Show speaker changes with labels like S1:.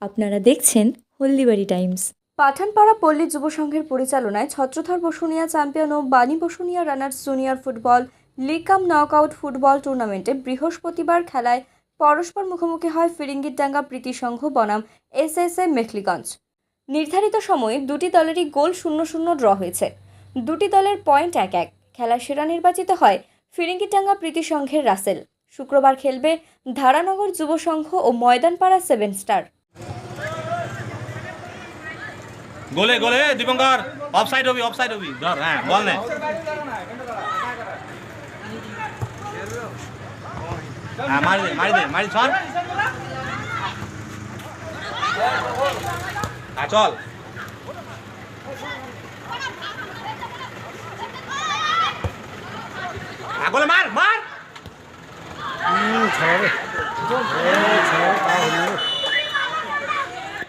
S1: আপনারা দেখছেন হলদিবাড়ি টাইমস। পাঠানপাড়া পল্লী যুব সংঘের পরিচালনায় ছত্রধর বসুনিয়া চ্যাম্পিয়ন ও Bani Basunia runners junior football league cum knockout football টুর্নামেন্টে বৃহস্পতিবার খেলায় পরস্পর মুখোমুখি হয় ফিরিঙ্গিরডাঙ্গা প্রীতি সংঘ বনাম এস এস এ মেখলিগঞ্জ। নির্ধারিত সময়ে দুটি দলেরই গোল শূন্য শূন্য ড্র হয়েছে। দুটি দলের পয়েন্ট এক এক। খেলার সেরা নির্বাচিত হয় ফিরিঙ্গিটাঙ্গা প্রীতি সংঘের রাসেল। শুক্রবার খেলবে ধারানগর যুব সংঘ ও ময়দানপাড়া সেভেন স্টার।
S2: গোলে গোলে দীপঙ্কর। অফসাইড হবি অফসাইড হবি। ধর হ্যাঁ বল নে। হ্যাঁ মারি দে মারি দে, মারি সর। হ্যাঁ চল। হ্যাঁ গোলে মার মার।